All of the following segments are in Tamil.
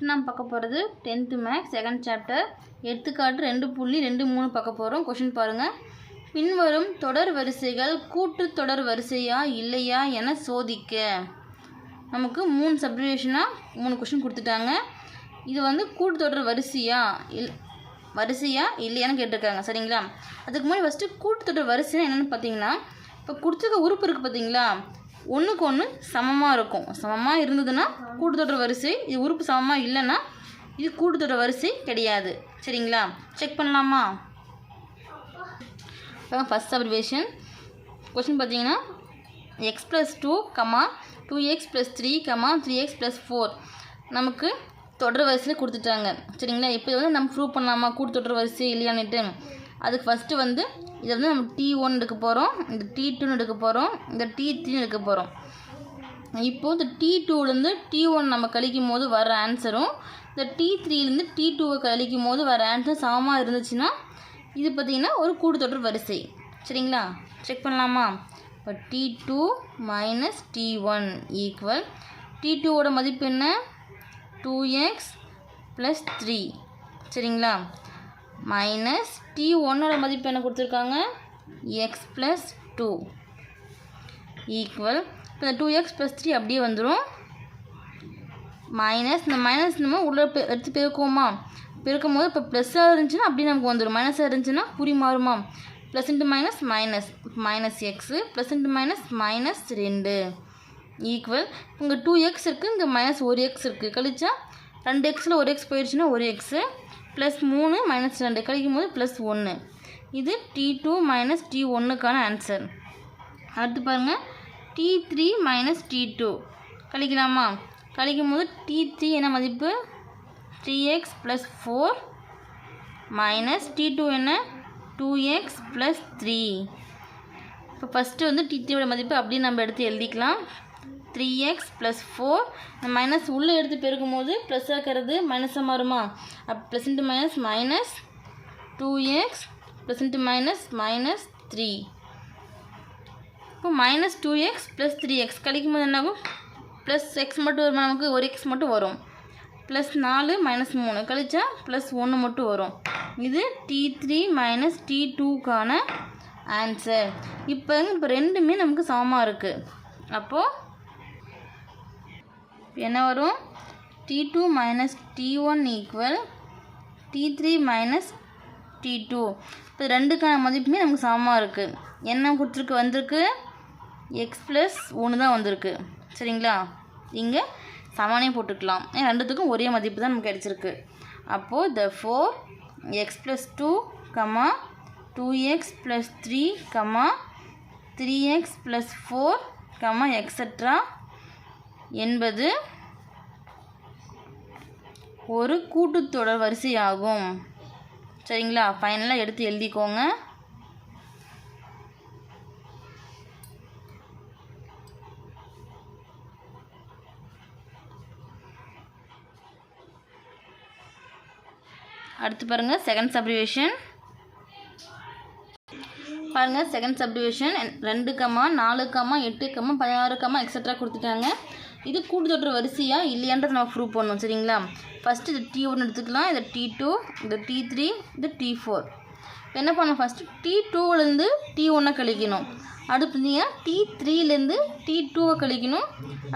நெக்ஸ்ட் நாம் பார்க்க போகிறது டென்த்து மேக்ஸ் செகண்ட் சாப்டர் எடுத்துக்காட்டு ரெண்டு புள்ளி ரெண்டு மூணு பார்க்க போகிறோம் கொஷின் பாருங்கள் பின்வரும் தொடர் வரிசைகள் கூட்டு தொடர் வரிசையா இல்லையா என சோதிக்க. நமக்கு மூணு சப்ரிவேஷனாக மூணு கொஷின் கொடுத்துட்டாங்க. இது வந்து கூட்டு தொடர் வரிசையா இல் வரிசையா இல்லையான்னு கேட்டிருக்காங்க. சரிங்களா? அதுக்கு முன்னாடி ஃபஸ்ட்டு கூட்டு தொடர் வரிசைனா என்னென்னு பார்த்தீங்கன்னா இப்போ கொடுத்துருக்க உறுப்பு இருக்குது பார்த்தீங்களா? ஒன்றுக்கு ஒன்று சமமாக இருக்கும். சமமாக இருந்ததுன்னா கூட்டுத்தொடர் வரிசை இது உறுப்பு சமமாக இல்லைன்னா இது கூட்டுத்தொடர் வரிசை கிடையாது. சரிங்களா? செக் பண்ணலாமா? இப்போ ஃபஸ்ட் அப்ரிவேஷன் கொஸ்டின் பார்த்தீங்கன்னா x plus two comma two x plus three comma three x plus four நமக்கு தொடர் வரிசையில் கொடுத்துட்டாங்க. சரிங்களா? இப்போ வந்து நம்ம ப்ரூவ் பண்ணலாமா? கூட்டு தொடர் வரிசை இல்லையான்னுட்டு. அதுக்கு ஃபஸ்ட்டு வந்து இதை வந்து நம்ம டி ஒன் எடுக்க போகிறோம் இந்த டி டூன்னு எடுக்க போகிறோம் இந்த டி த்ரீன்னு எடுக்க போகிறோம் இப்போது இந்த டி டூலேருந்து டி ஒன் நம்ம கழிக்கும் போது வர ஆன்சரும் இந்த டி த்ரீலேருந்து டி டூவை கழிக்கும் போது வர ஆன்சர் சமமாக இருந்துச்சுன்னா இது பார்த்திங்கன்னா ஒரு கூட்டுத்தொடர் வரிசை. சரிங்களா? செக் பண்ணலாமா? இப்போ t two minus t one equal t டூவோட மதிப்பு என்ன? டூ எக்ஸ் ப்ளஸ் த்ரீ சரிங்களா? மைனஸ் டி ஒன்னோட மதிப்பு என்ன கொடுத்துருக்காங்க? எக்ஸ் ப்ளஸ் டூ ஈக்குவல் இப்போ இந்த டூ எக்ஸ் ப்ளஸ் த்ரீ அப்படியே வந்துடும் மைனஸ் இந்த மைனஸ் நம்ம உள்ள எடுத்து பெருக்குவோமா? பெருக்கும் போது இப்போ ப்ளஸ்ஸாக இருந்துச்சுன்னா அப்படியே நமக்கு வந்துடும் மைனஸாக இருந்துச்சுன்னா குறி மாறுமா? Plus into minus minus minus x plus into minus minus ரெண்டு. ஈக்குவல் இங்கே டூ எக்ஸ் இருக்குது இங்கே மைனஸ் ஒரு எக்ஸ் இருக்குது கழிச்சா ரெண்டு எக்ஸில் ஒரு எக்ஸ் போயிடுச்சுன்னா ஒரு எக்ஸு ப்ளஸ் மூணு மைனஸ் ரெண்டு கழிக்கும் போது ப்ளஸ் ஒன்று இது டி டூ மைனஸ் டி ஒன்றுக்கான ஆன்சர் அடுத்து பாருங்கள் t three minus t two கழிக்கலாமா? கழிக்கும் போது டி த்ரீ என்ன மதிப்பு? Three x plus four minus t two என்ன? டூ எக்ஸ் ப்ளஸ் த்ரீ இப்போ ஃபஸ்ட்டு வந்து டி த்ரீயோட மதிப்பு அப்படியே நம்ம எடுத்து எழுதிக்கலாம். Three x plus four minus உள்ளே எடுத்து பெருக்கும் போது ப்ளஸ் ஆக்கிறது மைனஸாக மாறுமா? அப்போ plus into minus minus two x plus into minus minus three இப்போ minus two x plus three x கழிக்கும் போது என்னாகும்? ப்ளஸ் எக்ஸ் மட்டும் வரும் நமக்கு? ஒரு எக்ஸ் மட்டும் வரும். ப்ளஸ் நாலு மைனஸ் மூணு. கழிச்சா ப்ளஸ் ஒன்று மட்டும் வரும். இது டி த்ரீ மைனஸ் டி டூக்கான ஆன்சர் இப்போ இப்போ ரெண்டுமே நமக்கு சமமாக இருக்குது அப்போது என்ன வரும்? T two minus T one equal T three minus T two இப்போ ரெண்டுக்கான மதிப்புமே நமக்கு சமமாக இருக்குது என்ன கொடுத்துருக்கு? வந்திருக்கு. எக்ஸ் ப்ளஸ் ஒன்று தான் வந்திருக்கு. சரிங்களா? இங்கே சமானே போட்டுக்கலாம். ஏன் ரெண்டுத்துக்கும் ஒரே மதிப்பு தான் நமக்கு கிடச்சிருக்கு. அப்போது the four x plus two comma two x plus three comma three x plus four comma extra என்பது ஒரு கூட்டுத்தொடர் வரிசையாகும். சரிங்களா? ஃபைனலாக எடுத்து எழுதிக்கோங்க. அடுத்து பாருங்கள் செகண்ட் சப்ரிவேஷன் பாருங்கள் செகண்ட் சப்டிவிஷன் ரெண்டு கமா நாலு கமா எட்டு கம்மா பதினாறு கமா எக்ஸட்ரா கொடுத்துட்டாங்க. இது கூட்டுத்தொற்று வரிசையா இல்லையான்றதை நம்ம ப்ரூவ் பண்ணணும் சரிங்களா? ஃபஸ்ட்டு இது டி ஒன்று எடுத்துக்கலாம். இது டி டூ இது டி த்ரீ இது டி ஃபோர் என்ன பண்ணணும் ஃபஸ்ட்டு டி டூவிலேருந்து டி ஒன்றை கழிக்கணும். அடுத்து பார்த்தீங்கன்னா டி த்ரீலேருந்து டி டூவை கழிக்கணும்.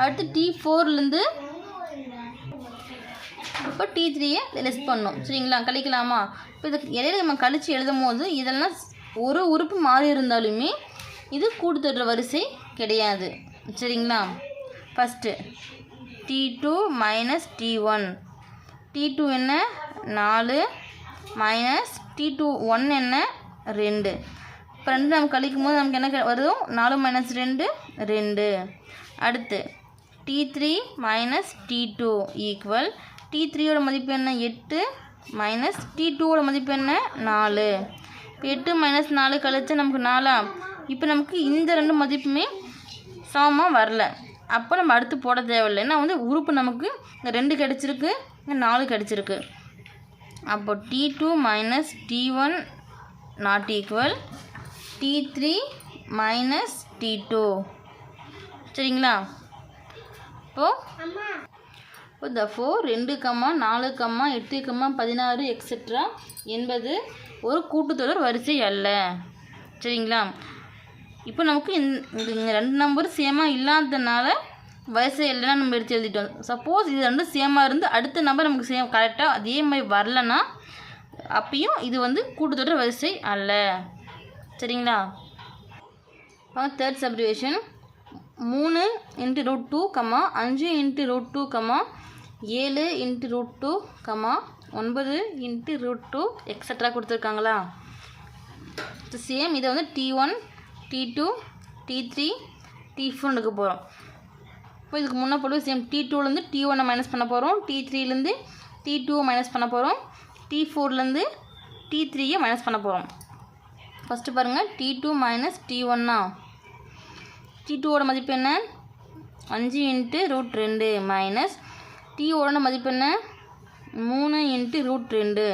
அடுத்து டி ஃபோர்லேருந்து இப்போ டி த்ரீயை லெஸ் பண்ணணும் சரிங்களா? கழிக்கலாமா? இப்போ இது இடையில நம்ம கழித்து எழுதும் போது இதெல்லாம் ஒரு உறுப்பு மாறி இருந்தாலுமே இது கூட்டுத்தொடர் வரிசை கிடையாது சரிங்களா? First T two minus T one T two என்ன? நாலு மைனஸ் டி டூ ஒன் என்ன? ரெண்டு. இப்போ ரெண்டு நம்ம கழிக்கும் போது நமக்கு என்ன வரும் வருதோ? நாலு மைனஸ் ரெண்டு ரெண்டு. அடுத்து T three minus T two equal T த்ரீயோட மதிப்பு என்ன? எட்டு மைனஸ் டி டூவோட மதிப்பு என்ன? நாலு. இப்போ எட்டு மைனஸ் நாலு கழிச்சா நமக்கு நாலா? இப்போ நமக்கு இந்த ரெண்டு மதிப்புமே சமமாக வரல. அப்போ நம்ம அடுத்து போட தேவையில்லை. ஏன்னா வந்து உறுப்பு நமக்கு இங்கே ரெண்டு கிடச்சிருக்கு இங்கே நாலு கிடச்சிருக்கு. அப்போ T two minus T one not equal T three minus T two சரிங்களா? இப்போது இப்போ த ஃபோர் ரெண்டு கம்மா நாலு கம்மா எட்டு கம்மா பதினாறு எக்ஸெட்ரா என்பது ஒரு கூட்டுத்தொடர் வரிசை அல்ல. சரிங்களா? இப்போ நமக்கு இந்த ரெண்டு நம்பர் சேமாக இல்லாததுனால வயசு இல்லைன்னா நம்ம எடுத்து எழுதிட்டோம். சப்போஸ் இது ரெண்டும் சேமாக இருந்து அடுத்த நம்பர் நமக்கு சேம் கரெக்டாக அதே மாதிரி வரலன்னா அப்பயும் இது வந்து கூட்டுத்தொடர் வரிசை அல்ல. சரிங்களா? தேர்ட் சப்ரிவேஷன் மூணு இன்ட்டு ரூட் டூ கமா அஞ்சு இன்ட்டு ரூட் டூ கமா ஏழு இன்ட்டு ரூட் டூ கமா ஒன்பது இன்ட்டு ரூட் டூ எக்ஸட்ரா கொடுத்துருக்காங்களா? சேம் இதை வந்து T one T two T three T ஃபோனுக்கு போகிறோம் இப்போ இதுக்கு முன்னே போல சேம் டி டூலேருந்து டி ஒன்னை மைனஸ் பண்ண போகிறோம் டி த்ரீலேருந்து டி டூவை மைனஸ் பண்ண போகிறோம் டி ஃபோர்லேருந்து டி த்ரீயை மைனஸ் பண்ண போகிறோம் ஃபஸ்ட்டு பாருங்கள் டி டூ மைனஸ் டி ஒன்னா டி டூவோட மதிப்பு என்ன? அஞ்சு இன்ட்டு ரூட் ரெண்டு மைனஸ் டீயோட மதிப்பு என்ன? மூணு இன்ட்டு ரூட் ரெண்டு.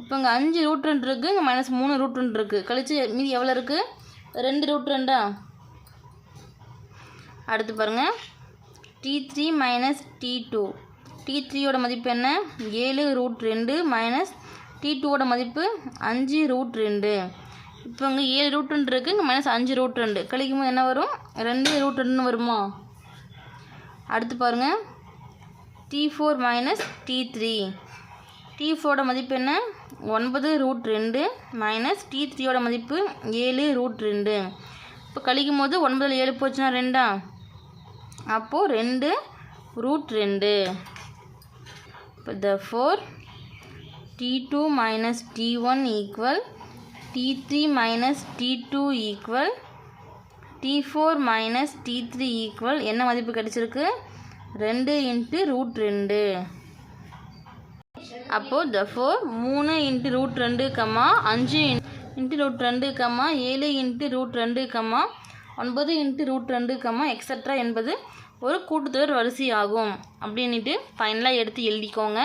இப்போ இங்கே அஞ்சு ரூட் ரெண்டு இருக்குது இங்கே மைனஸ் மூணு ரூட் ரெண்டு இருக்குது கழிச்சு மீதி எவ்வளோ இருக்குது ரெண்டு ரூட் ரெண்டா? அடுத்து பாருங்கள் T three minus T two T த்ரீயோட மதிப்பு என்ன? ஏழு ரூட் ரெண்டு மைனஸ் டி டூவோட மதிப்பு அஞ்சு ரூட் ரெண்டு. இப்போ இங்கே ஏழு ரூட் ரெண்டு இருக்குது இங்கே மைனஸ் அஞ்சு ரூட் ரெண்டு. கழிக்கும் போது என்ன வரும்? ரெண்டு ரூட் ரெண்டுன்னு வருமா? அடுத்து பாருங்கள் T four minus T three T ஃபோரோட மதிப்பு என்ன? ஒன்பது ரூட் ரெண்டு மைனஸ் டி த்ரீயோட மதிப்பு ஏழு ரூட் ரெண்டு. இப்போ கழிக்கும் போது ஒன்பதில் ஏழு போச்சுன்னா ரெண்டா? அப்போது ரெண்டு ரூட் ரெண்டு. இப்போ the four T two minus T one equal T three minus T two equal T four minus T three equal என்ன மதிப்பு கிடச்சிருக்கு? ரெண்டு இன்ட்டு ரூட் ரெண்டு. அப்போது த ஃபோர் மூணு இன்ட்டு ரூட் ரெண்டு கம்மா அஞ்சு இன்ட்டு ரூட் ரெண்டு கம்மா ஏழு இன்ட்டு ரூட் ரெண்டு கம்மா ஒன்பது இன்ட்டு ரூட் ரெண்டு கம்மா எக்ஸட்ரா என்பது ஒரு கூட்டுத்தொடர் வரிசை ஆகும் அப்படின்ட்டு ஃபைனலாக எடுத்து எழுதிக்கோங்க.